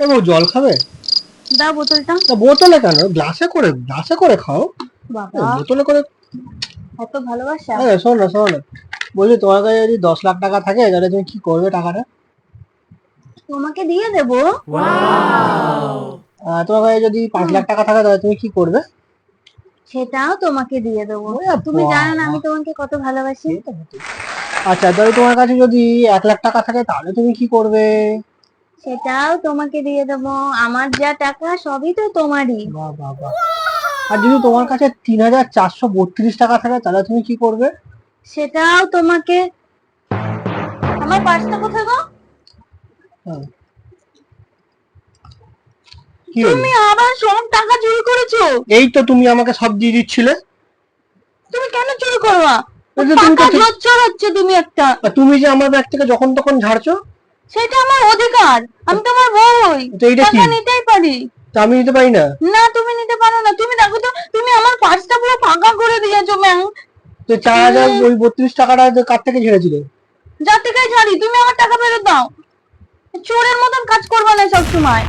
এ বউ জল খাবে? দাও বোতলটা। না বোতলে কেন? গ্লাসে করে গ্লাসে করে খাও। বাবা। বোতলে করে এত ভালোবাসা। হ্যাঁ শোনো না শোনো না। বলছি তোমার কাছে যদি দশ লাখ টাকা থাকে তাহলে তুমি কি করবে টাকাটা? তোমাকে দিয়ে দেবো। আহ, তোমার কাছে যদি পাঁচ লাখ টাকা থাকে তাহলে তুমি কি করবে? সেটাও তোমাকে দিয়ে দেবো। তুমি জানো না আমি তোমাকে কত ভালোবাসি। আচ্ছা তাহলে তোমার কাছে যদি এক লাখ টাকা থাকে তাহলে তুমি কি করবে? সেটাও তোমাকে দিয়ে দেবো। আমার যা টাকা সবই তো তোমারই। আর যদি তোমার কাছে তিন হাজার চারশো বত্রিশ টাকা থাকে তাহলে তুমি কি করবে? সেটাও তোমাকে। আমার পার্সটা কোথায় গো? হ্যাঁ। তুমি আবার সব টাকা চুরি করেছ? এই তো তুমি আমাকে সব দিয়ে দিচ্ছিলে। তুমি কেন চুরি করবা তুমি একটা। তুমি যে আমার ব্যাগ থেকে যখন তখন ঝাড়ছো? সেটা আমার অধিকার আমি তোমার বই তো এইটা কি? টাকা নিতেই পারি। তা আমি নিতে পারি না? না তুমি নিতে পারো না। তুমি দেখো তো তুমি আমার পার্সটা পুরো ফাঁকা করে দিয়েছ ম্যাম তো চার হাজার ওই বত্রিশ টাকাটা কার থেকে ছেড়েছিল? যার থেকে ছাড়ি। তুমি আমার টাকা ফেরত দাও। চোরের মতন কাজ করবে না সবসময়।